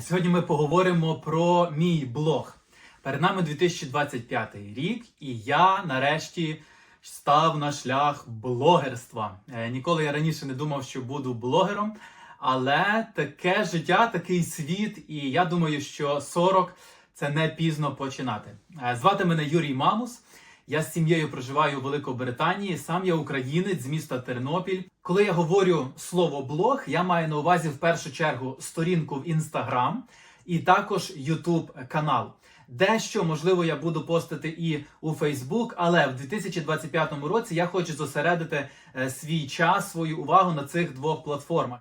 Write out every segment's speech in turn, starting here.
Сьогодні ми поговоримо про мій блог. Перед нами 2025 рік, і я нарешті став на шлях блогерства. Е, Ніколи я раніше не думав, що буду блогером, але таке життя, такий світ, і я думаю, що 40 це не пізно починати. Е, Звати мене Юрій Мамус. Я з сім'єю проживаю у Великобританії. Сам я українець з міста Тернопіль. Коли я говорю слово блог, я маю на увазі в першу чергу сторінку в Інстаграм і також YouTube канал. Дещо можливо я буду постити і у Фейсбук, але в 2025 році я хочу зосередити е, свій час, свою увагу на цих двох платформах.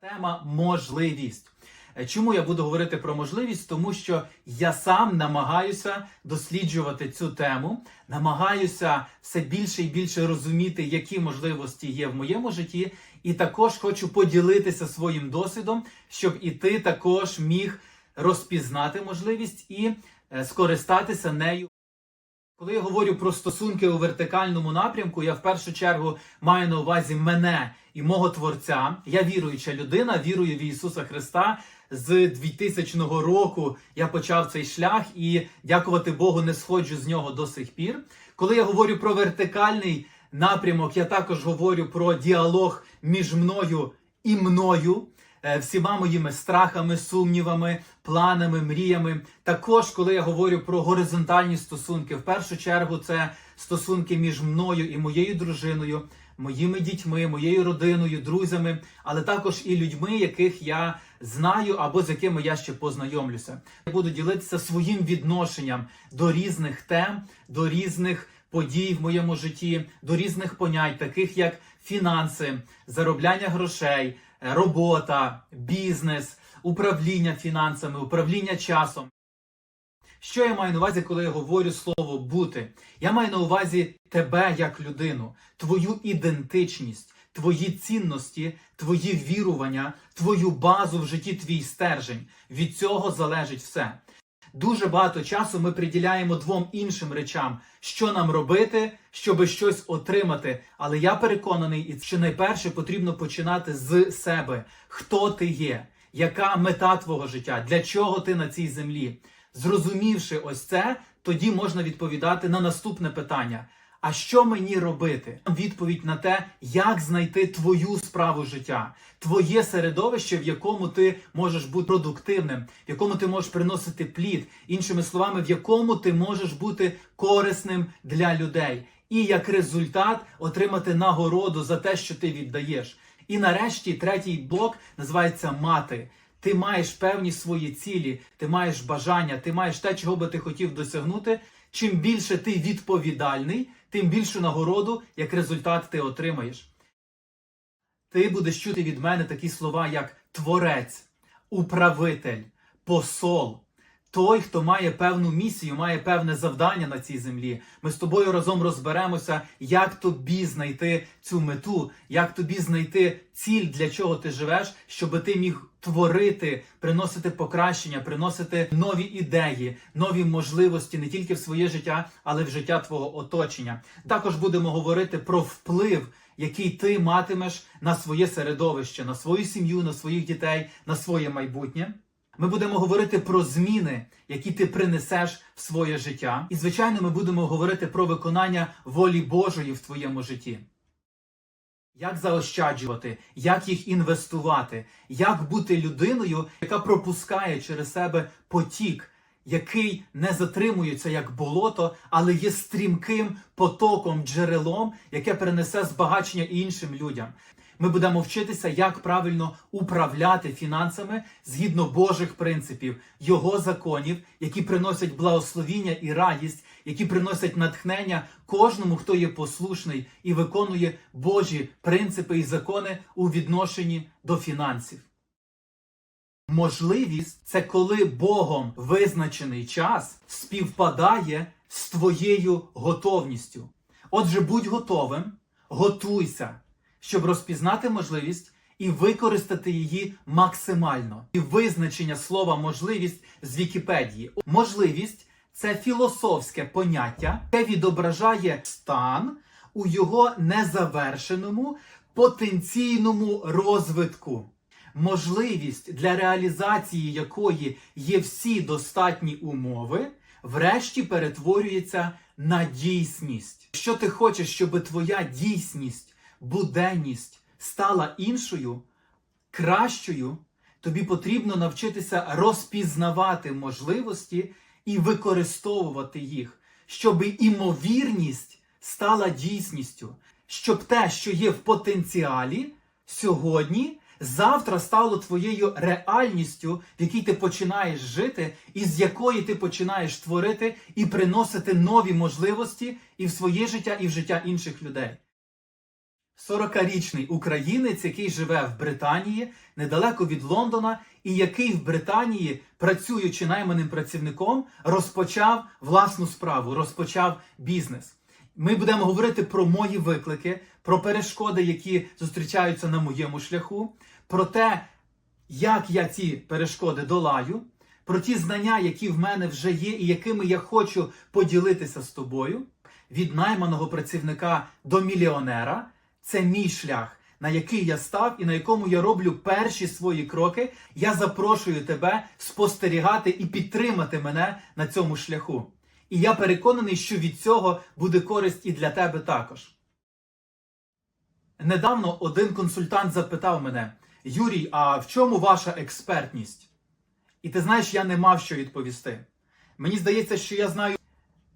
Тема можливість. Е, Чому я буду говорити про можливість? Тому що я сам намагаюся досліджувати цю тему, намагаюся все більше і більше розуміти, які можливості є в моєму житті, і також хочу поділитися своїм досвідом, щоб і ти також міг розпізнати можливість і е, скористатися нею. Коли я говорю про стосунки у вертикальному напрямку, я в першу чергу маю на увазі мене і мого творця. Я віруюча людина, вірую в Ісуса Христа. З 2000 року я почав цей шлях і дякувати Богу, не сходжу з нього до сих пір. Коли я говорю про вертикальний напрямок, я також говорю про діалог між мною і мною е, всіма моїми страхами, сумнівами, планами, мріями. Також, коли я говорю про горизонтальні стосунки, в першу чергу це стосунки між мною і моєю дружиною, моїми дітьми, моєю родиною, друзями, але також і людьми, яких я знаю або з якими я ще познайомлюся. Я буду ділитися своїм відношенням до різних тем, до різних подій в моєму житті, до різних понять, таких як фінанси, заробляння грошей, робота, бізнес, управління фінансами, управління часом. Що я маю на увазі, коли я говорю слово бути? Я маю на увазі тебе як людину, твою ідентичність, твої цінності, твої вірування, твою базу в житті, твій стержень. Від цього залежить все. Дуже багато часу ми приділяємо двом іншим речам, що нам робити, щоб щось отримати. Але я переконаний, що найперше потрібно починати з себе. Хто ти є? Яка мета твого життя? Для чого ти на цій землі? Зрозумівши ось це, тоді можна відповідати на наступне питання. А що мені робити? Відповідь на те, як знайти твою справу життя, твоє середовище, в якому ти можеш бути продуктивним, в якому ти можеш приносити плід, іншими словами, в якому ти можеш бути корисним для людей, і як результат отримати нагороду за те, що ти віддаєш. І нарешті третій блок називається мати. Ти маєш певні свої цілі, ти маєш бажання, ти маєш те, чого би ти хотів досягнути. Чим більше ти відповідальний, тим більшу нагороду як результат ти отримаєш. Ти будеш чути від мене такі слова, як творець, управитель, посол. Той, хто має певну місію, має певне завдання на цій землі. Ми з тобою разом розберемося, як тобі знайти цю мету, як тобі знайти ціль, для чого ти живеш, щоб ти міг творити, приносити покращення, приносити нові ідеї, нові можливості не тільки в своє життя, але й в життя твого оточення. Також будемо говорити про вплив, який ти матимеш на своє середовище, на свою сім'ю, на своїх дітей, на своє майбутнє. Ми будемо говорити про зміни, які ти принесеш в своє життя. І, звичайно, ми будемо говорити про виконання волі Божої в твоєму житті. Як заощаджувати, як їх інвестувати, як бути людиною, яка пропускає через себе потік, який не затримується як болото, але є стрімким потоком, джерелом, яке принесе збагачення іншим людям. Ми будемо вчитися, як правильно управляти фінансами згідно Божих принципів, його законів, які приносять благословіння і радість, які приносять натхнення кожному, хто є послушний і виконує Божі принципи і закони у відношенні до фінансів. Можливість це коли Богом визначений час співпадає з твоєю готовністю. Отже, будь готовим, готуйся, щоб розпізнати можливість і використати її максимально. І визначення слова можливість з Вікіпедії. Можливість це філософське поняття, яке відображає стан у його незавершеному потенційному розвитку. можливість для реалізації якої є всі достатні умови, врешті перетворюється на дійсність. Якщо ти хочеш, щоб твоя дійсність, буденність стала іншою, кращою, тобі потрібно навчитися розпізнавати можливості і використовувати їх, щоб імовірність стала дійсністю, щоб те, що є в потенціалі сьогодні, завтра стало твоєю реальністю, в якій ти починаєш жити, і з якої ти починаєш творити і приносити нові можливості і в своє життя, і в життя інших людей. 40-річний українець, який живе в Британії, недалеко від Лондона, і який в Британії, працюючи найманим працівником, розпочав власну справу, розпочав бізнес. Ми будемо говорити про мої виклики, про перешкоди, які зустрічаються на моєму шляху, про те, як я ці перешкоди долаю, про ті знання, які в мене вже є, і якими я хочу поділитися з тобою. Від найманого працівника до мільйонера це мій шлях, на який я став і на якому я роблю перші свої кроки. Я запрошую тебе спостерігати і підтримати мене на цьому шляху. І я переконаний, що від цього буде користь і для тебе також. Недавно один консультант запитав мене: Юрій, а в чому ваша експертність? І ти знаєш, я не мав що відповісти. Мені здається, що я знаю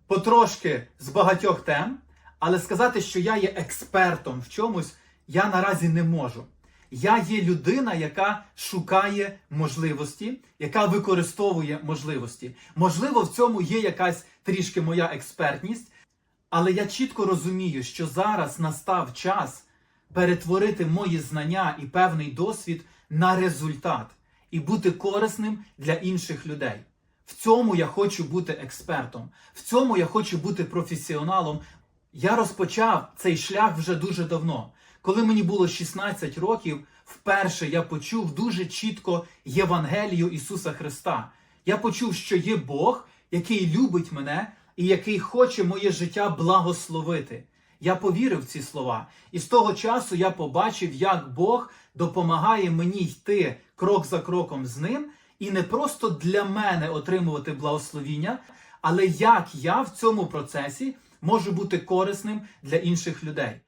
потрошки з багатьох тем, але сказати, що я є експертом в чомусь, я наразі не можу. Я є людина, яка шукає можливості, яка використовує можливості. Можливо, в цьому є якась трішки моя експертність, але я чітко розумію, що зараз настав час перетворити мої знання і певний досвід на результат і бути корисним для інших людей. В цьому я хочу бути експертом, в цьому я хочу бути професіоналом. Я розпочав цей шлях вже дуже давно. Коли мені було 16 років, вперше я почув дуже чітко Євангелію Ісуса Христа. Я почув, що є Бог, який любить мене і який хоче моє життя благословити. Я повірив в ці слова, і з того часу я побачив, як Бог допомагає мені йти крок за кроком з ним, і не просто для мене отримувати благословіння, але як я в цьому процесі можу бути корисним для інших людей.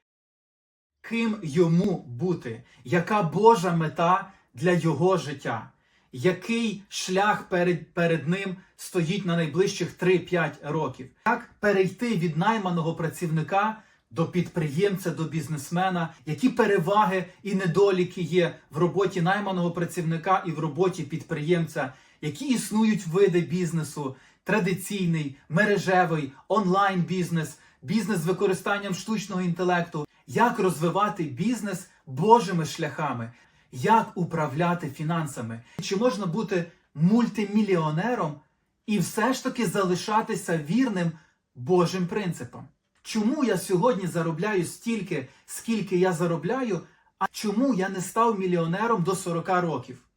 Ким йому бути? Яка Божа мета для його життя? Який шлях перед, перед ним стоїть на найближчих 3-5 років? Як перейти від найманого працівника до підприємця, до бізнесмена? Які переваги і недоліки є в роботі найманого працівника і в роботі підприємця? Які існують види бізнесу? Традиційний, мережевий, онлайн бізнес, бізнес з використанням штучного інтелекту, як розвивати бізнес Божими шляхами, як управляти фінансами, чи можна бути мультимільйонером і все ж таки залишатися вірним Божим принципам? Чому я сьогодні заробляю стільки, скільки я заробляю, а чому я не став мільйонером до 40 років?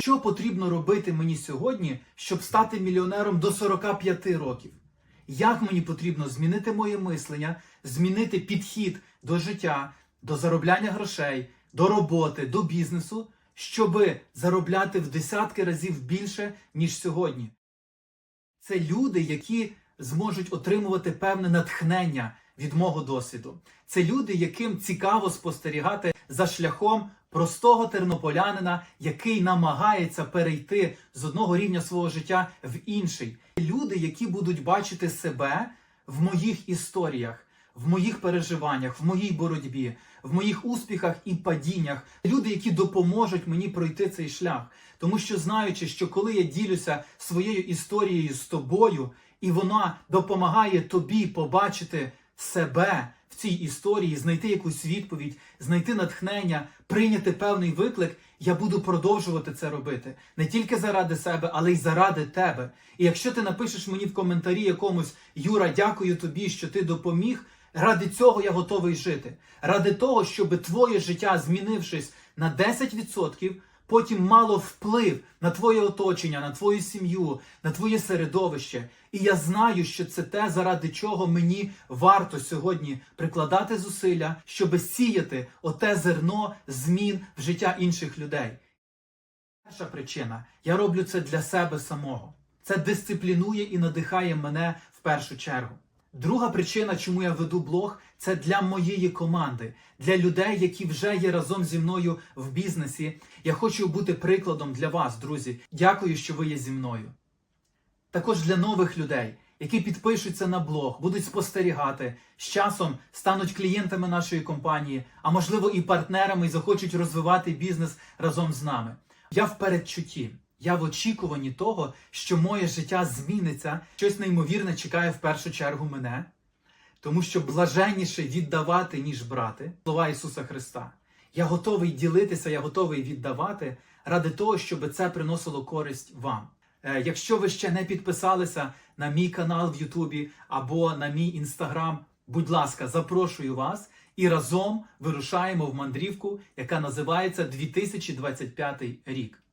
Що потрібно робити мені сьогодні, щоб стати мільйонером до 45 років? Як мені потрібно змінити моє мислення, змінити підхід до життя, до заробляння грошей, до роботи, до бізнесу, щоби заробляти в десятки разів більше, ніж сьогодні? Це люди, які зможуть отримувати певне натхнення від мого досвіду. Це люди, яким цікаво спостерігати за шляхом простого тернополянина, який намагається перейти з одного рівня свого життя в інший. Люди, які будуть бачити себе в моїх історіях, в моїх переживаннях, в моїй боротьбі, в моїх успіхах і падіннях. Люди, які допоможуть мені пройти цей шлях. Тому що знаючи, що коли я ділюся своєю історією з тобою, і вона допомагає тобі побачити себе в цій історії, знайти якусь відповідь, знайти натхнення, прийняти певний виклик, я буду продовжувати це робити не тільки заради себе, але й заради тебе. І якщо ти напишеш мені в коментарі якомусь Юра, дякую тобі, що ти допоміг. Ради цього я готовий жити. Ради того, щоб твоє життя, змінившись на 10%, потім мало вплив на твоє оточення, на твою сім'ю, на твоє середовище. І я знаю, що це те, заради чого мені варто сьогодні прикладати зусилля, щоб сіяти оте зерно змін в життя інших людей. Перша причина я роблю це для себе самого. Це дисциплінує і надихає мене в першу чергу. Друга причина, чому я веду блог, це для моєї команди, для людей, які вже є разом зі мною в бізнесі. Я хочу бути прикладом для вас, друзі. Дякую, що ви є зі мною. Також для нових людей, які підпишуться на блог, будуть спостерігати, з часом стануть клієнтами нашої компанії, а можливо і партнерами, і захочуть розвивати бізнес разом з нами. Я в передчутті. Я в очікуванні того, що моє життя зміниться, щось неймовірне чекає в першу чергу мене, тому що блаженніше віддавати, ніж брати. Слова Ісуса Христа. Я готовий ділитися, я готовий віддавати ради того, щоб це приносило користь вам. Е, Якщо ви ще не підписалися на мій канал в Ютубі або на мій інстаграм, будь ласка, запрошую вас і разом вирушаємо в мандрівку, яка називається 2025 рік.